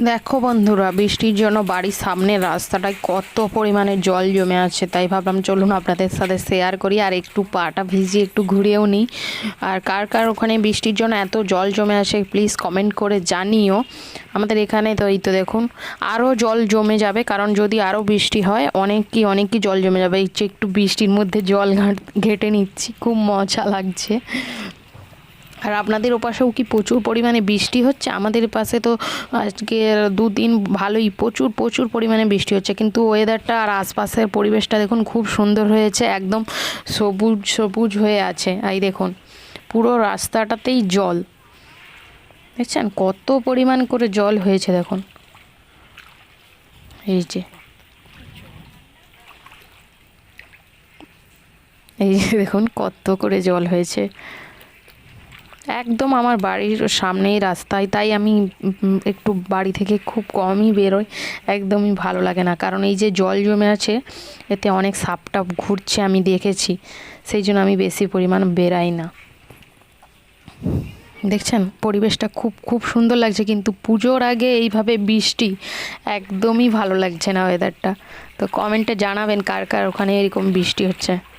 দেখো বন্ধুরা, বৃষ্টির জন্য বাড়ির সামনের রাস্তাটায় কত পরিমাণে জল জমে আছে, তাই ভাবলাম চলুন আপনাদের সাথে শেয়ার করি আর একটু পাটা ভিজিয়ে একটু ঘুরেও নিই। আর কার কার ওখানে বৃষ্টির জন্য এত জল জমে আছে প্লিজ কমেন্ট করে জানিও। আমাদের এখানে তো এই তো দেখুন আরও জল জমে যাবে, কারণ যদি আরও বৃষ্টি হয় অনেক কি অনেক কি জল জমে যাবে। এই যে একটু বৃষ্টির মধ্যে জল ঘেটে নিচ্ছি, খুব মজা লাগছে। আর আপনাদের ওপাশেও কি প্রচুর পরিমাণে বৃষ্টি হচ্ছে? আমাদের পাশে তো আজকে দুদিন ভালোই প্রচুর প্রচুর পরিমাণে বৃষ্টি হচ্ছে। কিন্তু ওয়েদারটা আর আশপাশের পরিবেশটা দেখুন খুব সুন্দর হয়েছে, একদম সবুজ সবুজ হয়ে আছে। এই দেখুন, পুরো রাস্তাটাতেই জল। দেখছেন? কত পরিমাণ করে জল হয়েছে দেখুন। এই যে এই যে দেখুন, কত করে জল হয়েছে। একদম আমার বাড়ির সামনেই রাস্তায়, তাই আমি একটু বাড়ি থেকে খুব কমই বেরোই, একদমই ভালো লাগে না। কারণ এই যে জল জমে আছে, এতে অনেক সাপ টাপ ঘুরছে আমি দেখেছি, সেই জন্য আমি বেশি পরিমাণ বেরাই না। দেখছেন? পরিবেশটা খুব খুব সুন্দর লাগছে, কিন্তু পুজোর আগে এইভাবে বৃষ্টি একদমই ভালো লাগছে না ওয়েদারটা তো কমেন্টে জানাবেন কার কার ওখানে এরকম বৃষ্টি হচ্ছে।